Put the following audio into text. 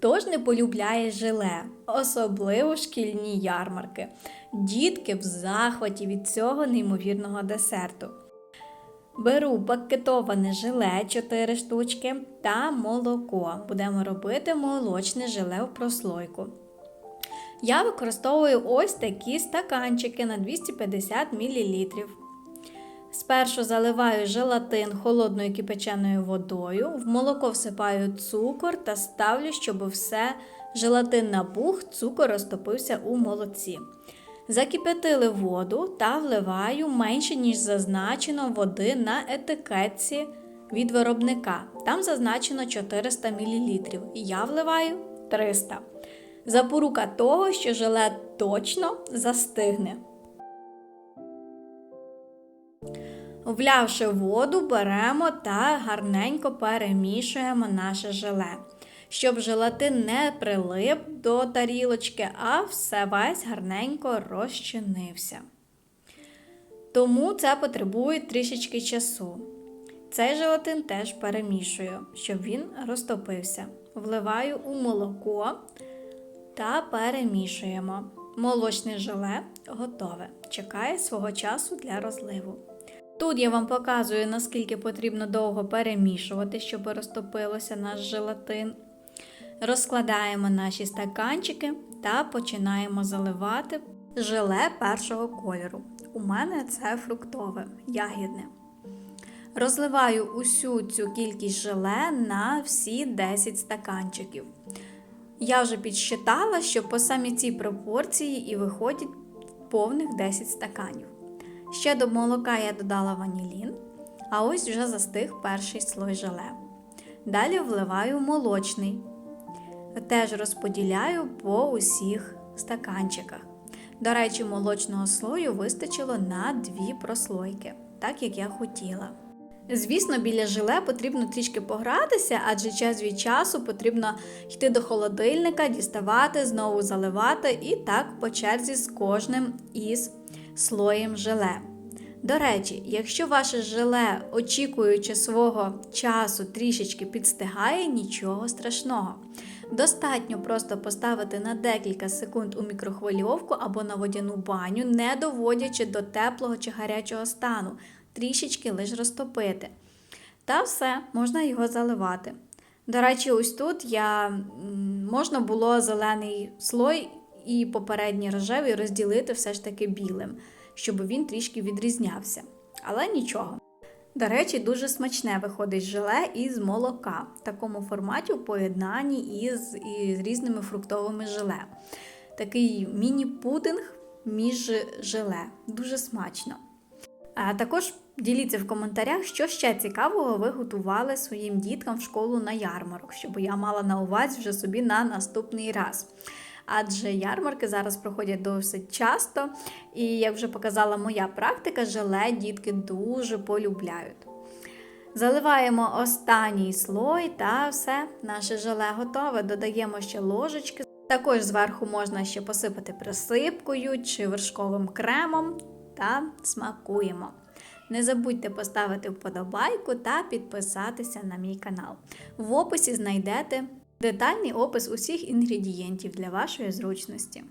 Хто ж не полюбляє желе, особливо шкільні ярмарки. Дітки в захваті від цього неймовірного десерту. Беру пакетоване желе 4 штучки та молоко. Будемо робити молочне желе в прослойку. Я використовую ось такі стаканчики на 250 мл. Спершу заливаю желатин холодною кипяченою водою, в молоко всипаю цукор та ставлю, щоб все желатин набух, цукор розтопився у молоці. Закип'ятили воду та вливаю менше, ніж зазначено води на етикетці від виробника. Там зазначено 400 мл. Я вливаю 300 Запорука того, що желе точно застигне. Влявши воду, беремо та гарненько перемішуємо наше желе, щоб желатин не прилип до тарілочки, а все весь гарненько розчинився. Тому це потребує трішечки часу. Цей желатин теж перемішую, щоб він розтопився. Вливаю у молоко та перемішуємо. Молочне желе готове. Чекає свого часу для розливу. Тут я вам показую, наскільки потрібно довго перемішувати, щоб розтопилося наш желатин. Розкладаємо наші стаканчики та починаємо заливати желе першого кольору. У мене це фруктове, ягідне. Розливаю усю цю кількість желе на всі 10 стаканчиків. Я вже підсчитала, що по самі цій пропорції і виходять повних 10 стаканів. Ще до молока я додала ванілін, а ось вже застиг перший слой желе. Далі вливаю молочний. Теж розподіляю по усіх стаканчиках. До речі, молочного слою вистачило на дві прослойки, так як я хотіла. Звісно, біля желе потрібно трішки погратися, адже час від часу потрібно йти до холодильника, діставати, знову заливати і так по черзі з кожним із слоєм желе. До речі, якщо ваше желе, очікуючи свого часу, трішечки підстигає, нічого страшного. Достатньо просто поставити на декілька секунд у мікрохвильовку або на водяну баню, не доводячи до теплого чи гарячого стану, трішечки лише розтопити. Та все, можна його заливати. До речі, ось тут я, можна було зелений слой і попередній рожевий розділити все ж таки білим, щоб він трішки відрізнявся. Але нічого. До речі, дуже смачне виходить желе із молока в такому форматі в поєднанні із, із різними фруктовими желе. Такий міні-пудинг між желе. Дуже смачно. А також діліться в коментарях, що ще цікавого ви готували своїм діткам в школу на ярмарок, щоб я мала на увазі вже собі на наступний раз. Адже ярмарки зараз проходять досить часто, і, як вже показала моя практика, желе дітки дуже полюбляють. Заливаємо останній слой та все, наше желе готове. Додаємо ще ложечки. Також зверху можна ще посипати присипкою чи вершковим кремом та смакуємо. Не забудьте поставити вподобайку та підписатися на мій канал. В описі знайдете детальний опис усіх інгредієнтів для вашої зручності.